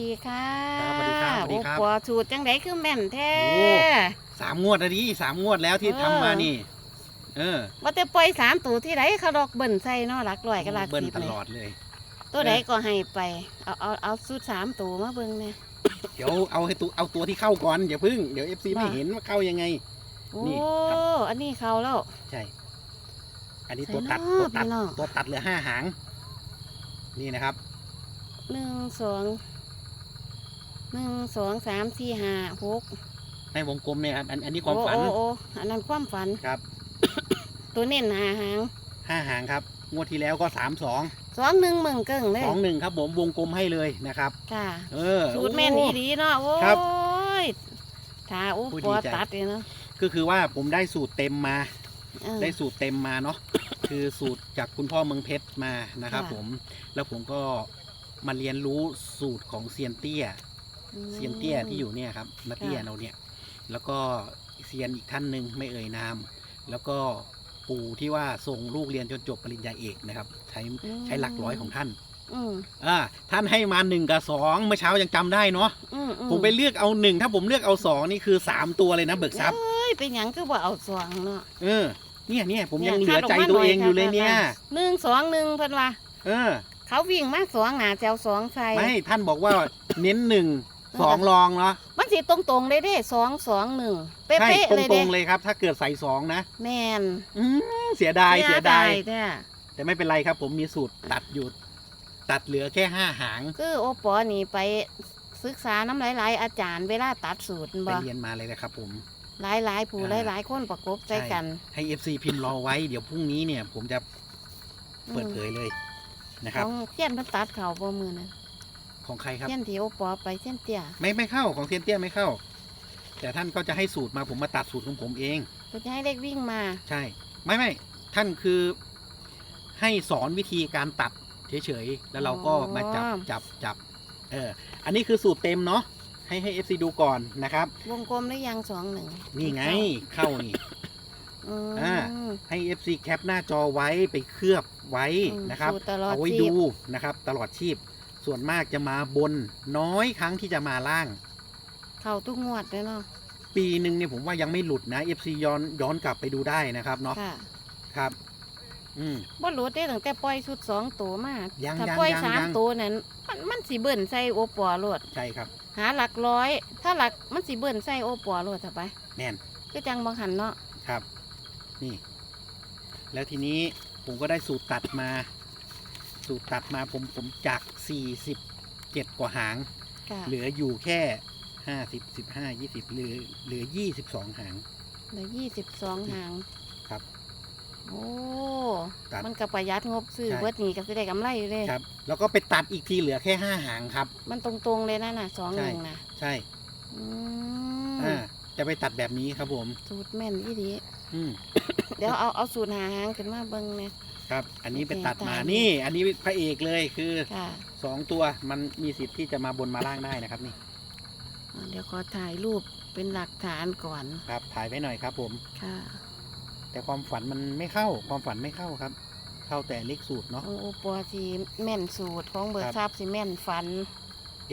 ดีค่ะครับสวัสดีครับสวัสดีครับ โอ้ปัวสูตรจังไดคือแม่นแท้โอ้สามงวดแล้วดิสามงวดแล้วที่เออทำมานี่ เออว่าแต่ปล่อยสามตัวที่ไดเขาดอกเบิ่นใส่เนาะหลักร้อยกับหลักเบิ้ลสิบตเลยลอดเลย ตัวใดก็ให้ไป เอาเอาเอาสูตรสามตัวมาเบิ่งแหน่เดี๋ยวเอาให้ตัวเอาตัวที่เข้าก่อนอย่าพึ่งเดี๋ยวเอฟซีไม่ว่าเห็นว่าเข้ายังไง โอ้นี่ครับ อันนี้เขาแล้ว ใช่ อันนี้ใส่ตัวตัดเนาะตัวตัดพี่น้องตัวตัดเหลือห้าหาง นี่นะครับหนึ่งสอง หนึ่งสองสามสี่ห้าหกในวงกลมเนี่ยครับอันอันนี้ความฝันโอ้โอ้โอ้อันนั้นความฝันครับ ตัวเน้นหาหางห้าหางครับ งวดที่แล้วก็สามสองสองหนึ่งมึงเกิ้งเลยสองหนึ่งครับผมวงกลมให้เลยนะครับ ค่ะเออสูตรแม่นอีดีเนาะโอ้ครับ ยถ้าอุปพูดปัวดีใจตัดเลยเนาะก็คือว่าผมได้สูตรเต็มมา เออ ได้สูตรเต็มมาเนาะ คือสูตรจากคุณพ่อเมืองเพชรมานะครับ ค่ะ ผม แล้วผมก็มาเรียนรู้สูตรของเซียนเตี้ย เซียนเตี้ยที่อยู่เนี่ยครับนาเตี้ยเราเนี่ย แล้วก็เซียนอีกท่านหนึ่งไม่เอ่ยนาม แล้วก็ปู่ที่ว่าส่งลูกเรียนจนจบปริญญาเอกนะครับ ใช้ใช้หลักร้อยของท่านอืมอ่าท่านให้มาหนึ่งกับสองเมื่อเช้ายังจำได้เนาะอืมอืผมไปเลือกเอาหนึ่งถ้าผมเลือกเอาสองนี่คือสามตัวเลยนะเบิกทรัพย์เอ้ยเป็นหยังก็บ่เอาสองเนาะเออเนี่ยเนี่ยผมยังนี่เหลือใจคาดกมาตัวเองหอยู่เลยเนี่ยค่ะหนึ่งสองหนึ่งเพิ่นว่าเออ เขาวิ่งมาสองหนาแจวสองใส่ไม่ท่านบอกว่าเน้นหนึ่ง สองรองเนาะมันสิตรงตรงๆเลยเด้สองสองหนึ่งเป๊ใช่ะๆตเลยรเด้งๆเลยครับ ถ้าเกิดใส่สองนะแม่นอืมเสียดายเสียดายแท้แต่ไม่เป็นไรครับ ผมมีสูตรตัดอยู่ ตัดเหลือแค่ห้าหาง คือโอปอนี่ไปศึกษาน้ำหลายๆอาจารย์เวลาตัดสูตรไปบ่เรียนมาเลยนะครับผม หลายๆผู้อ่าหลายๆคนประกบใจกันให้ FC พิมพ์รอไว้เดี๋ยวพรุ่งนี้เนี่ย ผมจะเปิดเผยเลยนะคขรับองเทียนเพิ่นตัดเขาบ่มือนะ ของใครครับเทียนที่โอปอไปเทียนเตี้ยไม่ไม่เข้าของเซียนเตี้ยไม่เข้า แต่ท่านก็จะให้สูตรมาผมมาตัดสูตรของผมเองเพิ่นจะให้เล็กวิ่งมาใช่ ไม่ไม่ท่านคือให้สอนวิธีการตัดเฉยๆ แล้วเราก็มาจับจับจับเอออันนี้คือสูตรเต็มเนาะให้ให้ FC ดูก่อนนะครับ วงกลมหรือยังสองหนึ่งนี่ไงเข้านี่ อืมอ่า ให้ FC แคปหน้าจอไว้ไปเคลือบไว้อืมนะครับสูตรตลอดเอาไว้ชีพดูนะครับ ตลอดชีพ ส่วนมากจะมาบนน้อยครั้งที่จะมาล่าง เข้าทุกงวดเลยเนาะปีหนึ่งเนี่ยผมว่ายังไม่หลุดนะ FC ย้อนย้อนกลับไปดูได้นะครับเนาะค่ะครับ อืม บ่รู้ได้ตั้งแต่ปล่อยชุดสองตัวมายังถ้ายังปล่อยยังสามยัง ตัวนั้นมันมันสิเบิ่นใส่โอปอโลดใช่ครับ หาหลักร้อย ถ้าหลักมันสิเบิ่นใส่โอปอโลดถ้าไปแน่น ก็จังบางหันเนาะครับ นี่ แล้วทีนี้ผมก็ได้สูตรตัดมา สูตรตัดมาผมผมจากสี่สิบเจ็ดกว่าหาง ค่ะเหลืออยู่แค่ห้าสิบสิบห้ายี่สิบเหลือเหลือยี่สิบสองหาง เหลือยี่สิบสองหางครับโอ้ตัดมันก็ประหยัดงบซื้อใช่ เบิดนี่ก็สิได้กำไรอยู่เลย ครับ แล้วก็ไปตัดอีกทีเหลือแค่ห้าหางครับ มันตรงๆเลยนะน่ะสองหนึ่งนะใช่อืมอ่าจะไปตัดแบบนี้ครับผม สูตรแม่นอีดีอืม เดี๋ยวเอาเอาสูตรหาหางขึ้นมาเบิ่งเนี่ย ครับ อันนี้ไปตัดมาโอเคนี่ อันนี้พระเอกเลยคือค่ะสองตัวมันมีสิทธิ์ที่จะมาบนมาล่างได้นะครับนี่อ่าเดี๋ยวขอถ่ายรูปเป็นหลักฐานก่อนครับ ถ่ายไว้หน่อยครับ ผม ค่ะแต่ความฝันมันไม่เข้า ความฝันไม่เข้าครับ เข้าแต่เลขสูตรเนาะของโอปอสีแม่นสูตรของเบอครัร์บทราบสีแม่นฟัน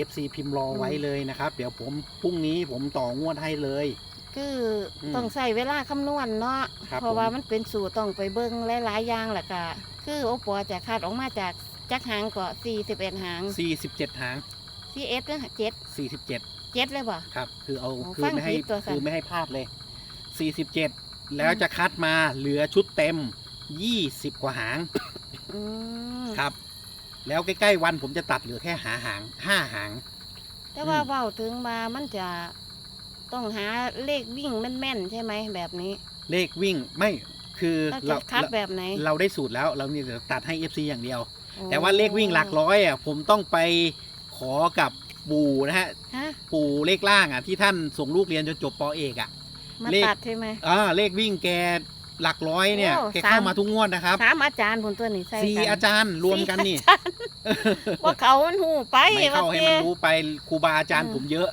FC พิมพ์รอไว้อืมเลยนะครับ เดี๋ยวผมพรุ่งนี้ผมต่องวดให้เลย คืออมต้องใส่เวลาคำนวณเนาะครับเพราะว่าผม มันเป็นสูตรต้องไปเบิ้งหลายๆอย่างแหละก็คือโอปอจะคัดออกมาจากจักหางก็สี่สิบเอ็ดหาง47หางสี่เอ็ดหรือเจ็ด47เจ็ดเลยบ่ ครับ คือเอาโอ้คือฟังไม่ให้ผิดตัวสันคือไม่ให้พลาดเลย47แล้วจะคัดมาเหลือชุดเต็ม20กว่าหางอืมครับ แล้วใกล้ๆวันผมจะตัดเหลือแค่หาหาง5หาง แต่ว่าอืม เว้าถึงมามันจะ ต้องหาเลขวิ่งแม่นๆใช่ไหมแบบนี้ เลขวิ่งไม่คือเราเราจะคัดแบบไหน เราได้สูตรแล้วเรานี่จะตัดให้ FC อย่างเดียวโอ้แต่ว่าเลขวิ่งหลักร้อยอะผมต้องไปขอกับปู่นะฮะฮะปู่เลขล่างอะที่ท่านส่งลูกเรียนจนจบปอเอกอะ มาเลข ตัดใช่ไหม อ่าเลขวิ่งแก หลักร้อยเนี่ยโอ้แกเข้าสาม มาทุกงวดนะครับถามอาจารย์ผลตัวนี้ใส่สี่กันอาจารย์รวมกันนี่ว่าเขามันหูไปไม่เข้าให้ว่มันติรู้ไปครูบาอาจารย์อืมผมเยอะ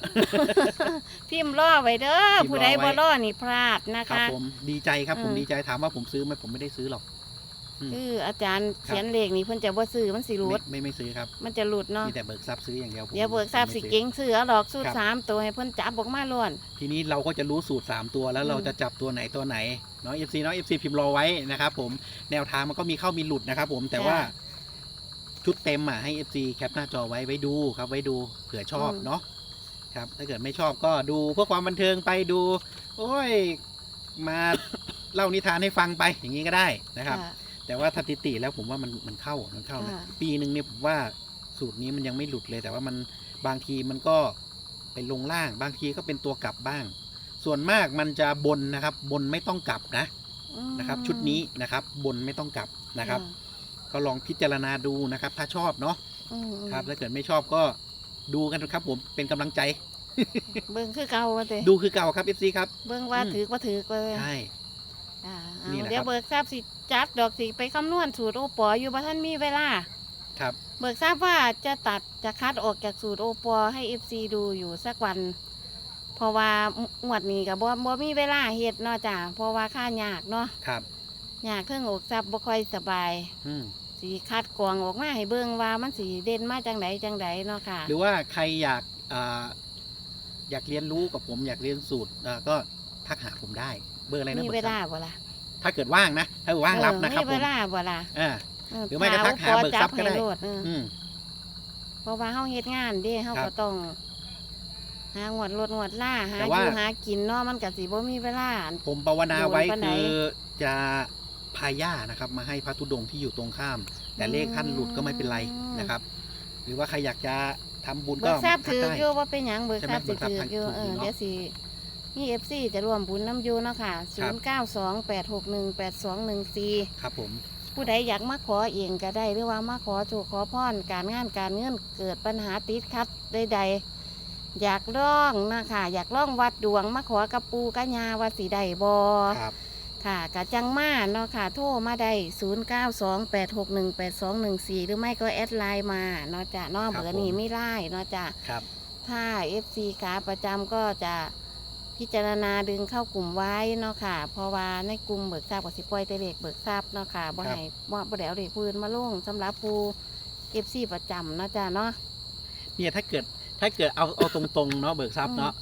พิมพ์ล่อไว้เด้อพิมพ์ผู้ใดรอไว้ บ่ล่อนี่พลาดนะครับคะผมดีใจครับผมอืม ดีใจถามว่าผมซื้อไหมผมไม่ได้ซื้อหรอกอืม คืออาจารย์เขียนเลขนี่เพิ่นจะบ่ซื้อมันสิหลุไม่ดไม่ไม่ซื้อครับ มันจะหลุดเนาะมีแต่เบิกทรัพย์ซื้ออย่างเดียวผมเดี๋ยวเบิกทราบสิไม่ซื้อเก่งซื้อเอาดอกสูตรครับสามตัวให้เพิ่นจับออกมาล้วน ทีนี้เราก็จะรู้สูตร 3 ตัวแล้วอืมเราจะจับตัวไหนตัวไหนเนาะ FC เนาะ FC พิมพ์รอไว้นะครับผมแนวทางมันก็มีเข้ามีหลุดนะครับผมแต่ว่า ชุดเต็มอะให้ FC แคปหน้าจอไว้ไว้ดูครับ ไว้ดูเผื่อชอบเนาะครับ ถ้าเกิดไม่ชอบก็ดูเพื่อความบันเทิงไปดู โอ้ย มา เล่านิทานให้ฟังไปอย่างนี้ก็ได้นะครับ ค่ะ แต่ว่าสถิติแล้วผมว่ามันมันเข้ามันเข้านะค่ะ ปีหนึ่งเนี่ยผมว่าสูตรนี้มันยังไม่หลุดเลย แต่ว่ามันบางทีมันก็ไปลงล่าง บางทีก็เป็นตัวกลับบ้าง ส่วนมากมันจะบนนะครับ บนไม่ต้องกลับนะอืมนะครับ ชุดนี้นะครับ บนไม่ต้องกลับนะครับอ่าก็ลองพิจารณาดูนะครับ ถ้าชอบเนาะอืมอืมครับถ้าเกิดไม่ชอบก็ดูกันครับ ผมเป็นกำลังใจ เบิ่งคือเก่าว่าแต่ดูคือเก่าครับ FC ครับ เบิ่งว่าอืม ถือว่าถือก็เลยใช่ อ่าเอานี่แหละเดี๋ยวครับเบิกทราบสิจัดดอกสิไปคำนวณสูตรโอปออยู่บ่ท่านมีเวลา ครับ เบิกทราบว่าจะตัดจะคัดออกจากสูตรโอปอให้ FC ดูอยู่สักวัน เพราะว่าหวดนี้กับบ่บ่มีเวลาเฮ็ดเนาะจ้ะเพราะว่าค่ายากเนาะครับ ยากเครื่องอกทรัพย์บ่ค่อยสบายอืม สีคัดกรองออกมาให้เบิ่งว่ามันสีเด่นมาจังไดจังไดเนาะค่ะ หรือว่าใครอยากอ่าอยากเรียนรู้กับผมอยากเรียนสูตรอ่าก็ทักหาผมได้ เบอร์อะไรนะมีบอเวร์ลาครับบ่ล่ะถ้าเกิดว่างนะ ถ้าเกิดว่างรับนะครับเออผมีมเวลาบ่ล่ะอ่าเออหรือไม่ก็ทักหาปเบิกทรัพย์ก็ได้จัให้โลดเอออืมเพราะว่าเฮาเฮ็ดงานเด้เฮาครัก็บต้องหางวดรถงวดล่าหาแต่อว่ายู่หากินเนาะมันก็สิบ่มีเวลาผมภาวนาไว้โดนปานไหนคือจะพาย่านะครับ มาให้พระธุดงค์ที่อยู่ตรงข้าม แต่เลขท่านหลุดก็ไม่เป็นไรนะครับ หรือว่าใครอยากจะทำบุญเบิก็กทราบทัถือได้อยู่ว่าเป็นหยังเบิกใช่ทไหมราบสิเบิกทราบถืออยู่ถูกเออยู่อเนาะเดี๋ยวสิ มี FC จะร่วมบุญน้ำอยู่เนาะค่ะครับ0928618214ครับผม ผู้ใดอยากมาขอเองก็ได้หรือว่ามาขอโชคขอพรการงานการเงินเกิดปัญหาติดขัดใดๆอยากร้องนะคะอยากร้องวัดดวงมาขอกับปูกัญญาว่าสีใดบอครับค่ะกะจังมาเนาะค่ะโทรมาได้ศูนย์เก้าสองแปดหกหนึ่งแปดสองหนึ่งสี่หรือไม่ก็แอดไลน์มาเนาะจ้ะเนอกครับเบอร์นี้ผมไม่ได้เนาะจ้ะครับ ถ้า FC ขาประจำก็จะ พิจารณาดึงเข้ากลุ่มไว้เนาะค่ะ เพราะว่าในกลุ่มเบิกทราบกับสิปล่อยแต่เด็กเบิกทราบเนาะค่ะบ่ให้บ่บ่ได้เอาเด็กปืนมาลงสำหรับผู้ FC ประจำเนาะจ้ะเนาะเนี่ยถ้าเกิดถ้าเกิดเอาเอาตรงๆเนาะเบิกทรัพย์เนาะ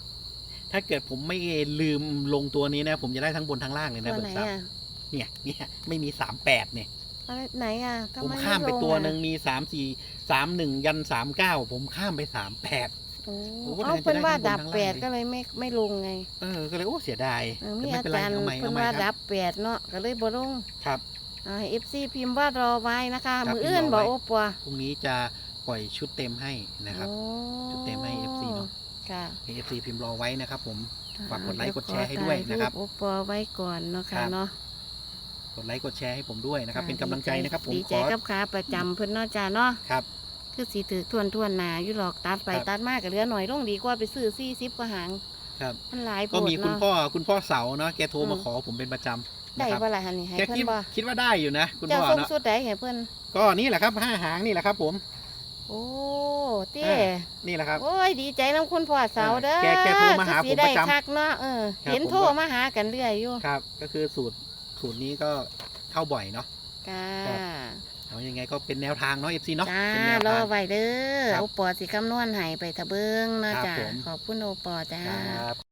ถ้าเกิดผมไม่ลืมลงตัวนี้นะ ผมจะได้ทั้งบนทั้งล่างเลยนะตัวเบิไหนกทรัพย์อะเนี่ยเนี่ยไม่มีสามแปดเนี่ยอะไรไหนอะทำผมไข้ามไปลงตัวอะหนึ่งมีสามสี่สามหนึ่งยันสามเก้าผมข้ามไปสามแปด โอ้โอ้โหเอาจะได้เป็นว่าทั้งบนดับทั้งล่างแปดเลยก็เลยไม่ไม่ลงไงเออก็เลยโอ้เสียดายเออแต่มีไม่อาเป็นไรจารย์เอาใหม่เพิ่เอานใหม่ว่าคดัรับบแปดเนาะก็เลยบ่ลงครับเอาให้ FC พิมพ์ว่ารอไว้นะคะ ครับมืออื่นพิมพ์รบ่อไว้โอ้ปัวพรุ่งนี้จะปล่อยชุดเต็มให้นะครับ โอ้ชุดเต็มให้ FC เนาะ ค่ะให้ FC พิมพ์รอไว้นะครับผม ฝากกดไลค์เยวกดแชร์ให้ด้วยนะครับขอถ่ายปโอปัวไว้ก่อนเนาะครัค่ะบ เนาะกดไลค์กดแชร์ให้ผมด้วยนะครับ เป็นกำลังใจนะครับผมดีขใจอกับขาประจำเพิ่นเนาะจ้าเนาะ ครับ คือสีถือทวนทวนๆหนาอยู่หรอกตัดไปครับตัดมากก็เหลือหน่อยลงดีกว่าไปซื้อ40กว่าหางครับ มันหลายโพก็ดมีคุณเนาะ พ่อคุณพ่อเสาเนาะแกโทรมาอืม ขอผมเป็นประจำได้นะครับบ่ล่ะหั่นนี่ให้แกเพิ่คินดบ่คิดว่าได้อยู่นะคุณเจ้าพ่อส่งเนาะสุดได้ให้เพิ่นก็นี่แหละครับห้าหางนี่แหละครับ ผม โอ้เต้อ่า นี่แหละครับ โอ้ยดีใจน้ำคุณพ่อเสาเด้อแกแกโทรมาหาคือสิผมได้ประจำคักเนาะเออครับ เห็นผมโทรก็มาหากันเรื่อยอยู่ครับ ก็คือสูตรสูตรนี้ก็เข้าบ่อยเนาะจ้าครับ เอายังไงก็เป็นแนวทางเนาะเอฟซีเนาะจ้าเป็นแนวรอทาง ไว้เด้อครับโอปอสิคำนวณให้ไปทะเบิงเนาะครับจ้าผม ขอบคุณโอปอจ้า ครับ